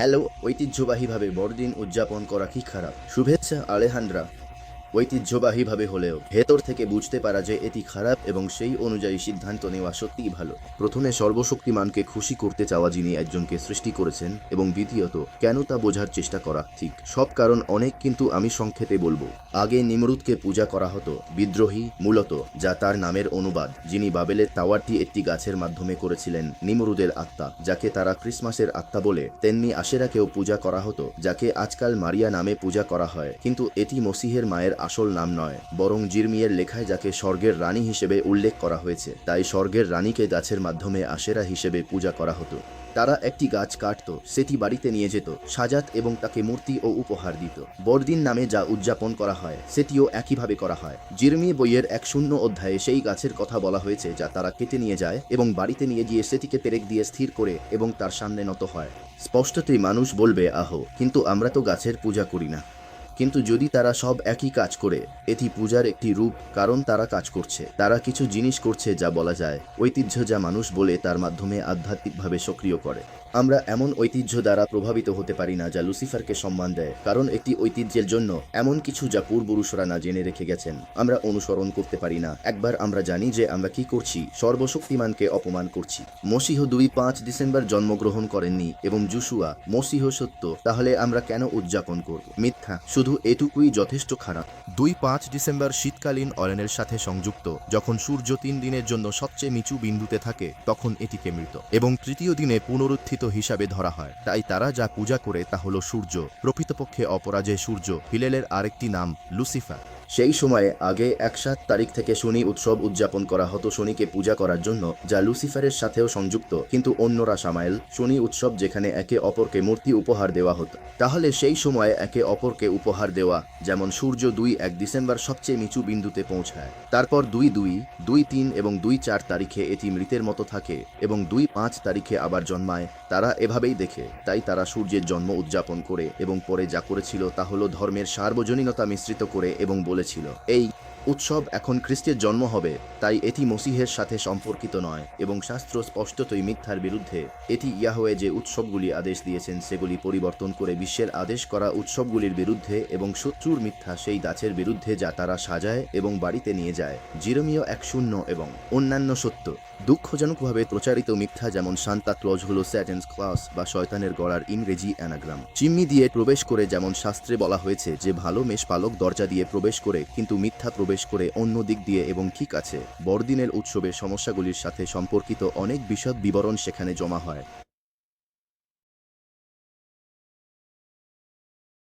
Hello ঐতিহ্যবাহীভাবে বড়দিন উদযাপন করা কি খারাপ? শুভেচ্ছা আলেহান্দ্রা। ঐতিহ্যবাহীভাবে হলেও ভেতর থেকে বুঝতে পারা যে এটি খারাপ এবং সেই অনুযায়ী সিদ্ধান্ত নেওয়া সত্যিই ভালো। প্রথমে সর্বশক্তিমানকে খুশি করতে চাওয়া যিনি একজনকে সৃষ্টি করেছেন এবং দ্বিতীয়ত, কেন তা বোঝার চেষ্টা করা ঠিক। সব কারণ অনেক কিন্তু আমি সংক্ষেপে বলব। আগে নিমরুদকে পূজা করা হতো, বিদ্রোহী, মূলত, যা তার নামের অনুবাদ, যিনি বাবেলের টাওয়ারটি একটি গাছের মাধ্যমে করেছিলেন, নিমরুদের আত্মা, যাকে তারা ক্রিসমাসের আত্মা বলে। তেমনি আশেরাকেও পূজা করা হতো, যাকে আজকাল মারিয়া নামে পূজা করা হয়। কিন্তু এটি মসিহের মায়ের আসল নাম নয়, বরং জিরমিয়ের লেখায় যাকে স্বর্গের রানী হিসেবে উল্লেখ করা হয়েছে, তাই স্বর্গের রানীকে গাছের মাধ্যমে আশেরা হিসেবে পূজা করা হতো। তারা একটি গাছ কাটত, সেটি বাড়িতে নিয়ে যেত, সাজাত এবং তাকে মূর্তি ও উপহার দিত। বড়দিন নামে যা উদযাপন করা হয়, সেটিও একইভাবে করা হয়। জিরমি বইয়ের এক শূন্য অধ্যায়ে সেই গাছের কথা বলা হয়েছে, যা তারা কেটে নিয়ে যায় এবং বাড়িতে নিয়ে গিয়ে সেটিকে পেরেক দিয়ে স্থির করে এবং তার সামনে নত হয়। স্পষ্টতই মানুষ বলবে, আহ, কিন্তু আমরা তো গাছের পূজা করি না। কিন্তু যদি তারা সব একই কাজ করে, এটি পূজার একটি রূপ, কারণ তারা কাজ করছে। তারা কিছু জিনিস করছে যা বলা যায় ঐতিহ্য যা মানুষ বলে তার মাধ্যমে আধ্যাত্মিকভাবে সক্রিয় করে। আমরা এমন ঐতিহ্য দ্বারা প্রভাবিত হতে পারি না যা লুসিফারকে সম্মান দেয়, কারণ একটি ঐতিহ্যের জন্য এমন কিছু যা পূর্বপুরুষরা না জেনে রেখে গেছেন। আমরা অনুসরণ করতে পারি না। একবার আমরা জানি যে আমরা কি করছি, সর্বশক্তিমানকে অপমান করছি। মসিহ দুই পাঁচ ডিসেম্বর জন্মগ্রহণ করেননি এবং জুসুয়া মসিহ সত্য, তাহলে আমরা কেন উদযাপন করব? মিথ্যা, শুধু এটুকুই যথেষ্ট খারাপ। দুই পাঁচ ডিসেম্বর শীতকালীন অরেনের সাথে সংযুক্ত, যখন সূর্য তিন দিনের জন্য সবচেয়ে নিচু বিন্দুতে থাকে, তখন এটিকে মৃত। এবং তৃতীয় দিনে পুনরুত্থিত হিসাবে ধরা হয়। তাই তারা যা পূজা করে তা হল সূর্য। প্রকৃতপক্ষে অপরাজয় সূর্য। হিলেলের আরেকটি নাম, লুসিফার। সেই সময়ে আগে এক সাত তারিখ থেকে শনি উৎসব উদযাপন করা হতো। শনিকে পূজা করার জন্য যা লুসিফারের সাথেও সংযুক্ত, কিন্তু অন্যরা সামাইল, শনি উৎসব যেখানে একে অপরকে মূর্তি উপহার দেওয়া হতো। তাহলে সেই সময়ে একে অপরকে উপহার দেওয়া, যেমন সূর্য দুই এক ডিসেম্বর সবচেয়ে নিচু বিন্দুতে পৌঁছায়। তারপর দুই দুই দুই তিন এবং দুই চার তারিখে এটি মৃতের মতো থাকে এবং দুই পাঁচ তারিখে আবার জন্মায়। তারা এভাবেই দেখে, তাই তারা সূর্যের জন্ম উদযাপন করে এবং পরে যা করেছিল তা হলো ধর্মের সার্বজনীনতা মিশ্রিত করে এবং বলেছিল। এই উৎসব এখন খ্রিস্টের জন্ম হবে, তাই এটি মসিহের সাথে সম্পর্কিত নয় এবং শাস্ত্র স্পষ্টতই মিথ্যার বিরুদ্ধে। এটি ইয়াহওয়ে যে উৎসবগুলি আদেশ দিয়েছেন, সেগুলি পরিবর্তন করে বিশ্বের আদেশ করা উৎসবগুলির বিরুদ্ধে এবং শত্রুর মিথ্যা সেই গাছের বিরুদ্ধে যা তারা সাজায় এবং বাড়িতে নিয়ে যায়। জিরমীয় এক শূন্য এবং অন্যান্য সত্য। দুঃখজনকভাবে প্রচারিত মিথ্যা যেমন সান্তা ক্লজ হল স্যাটেন্স ক্লাস বা শয়তানের গড়ার ইংরেজি অ্যানাগ্রাম। চিম্মি দিয়ে প্রবেশ করে যেমন শাস্ত্রে বলা হয়েছে যে ভালো মেষপালক দরজা দিয়ে প্রবেশ করে, কিন্তু মিথ্যা প্রবেশ করে অন্য দিক দিয়ে এবং ঠিক আছে, বড়দিনের উৎসবের সমস্যাগুলির সাথে সম্পর্কিত অনেক বিশদ বিবরণ সেখানে জমা হয়।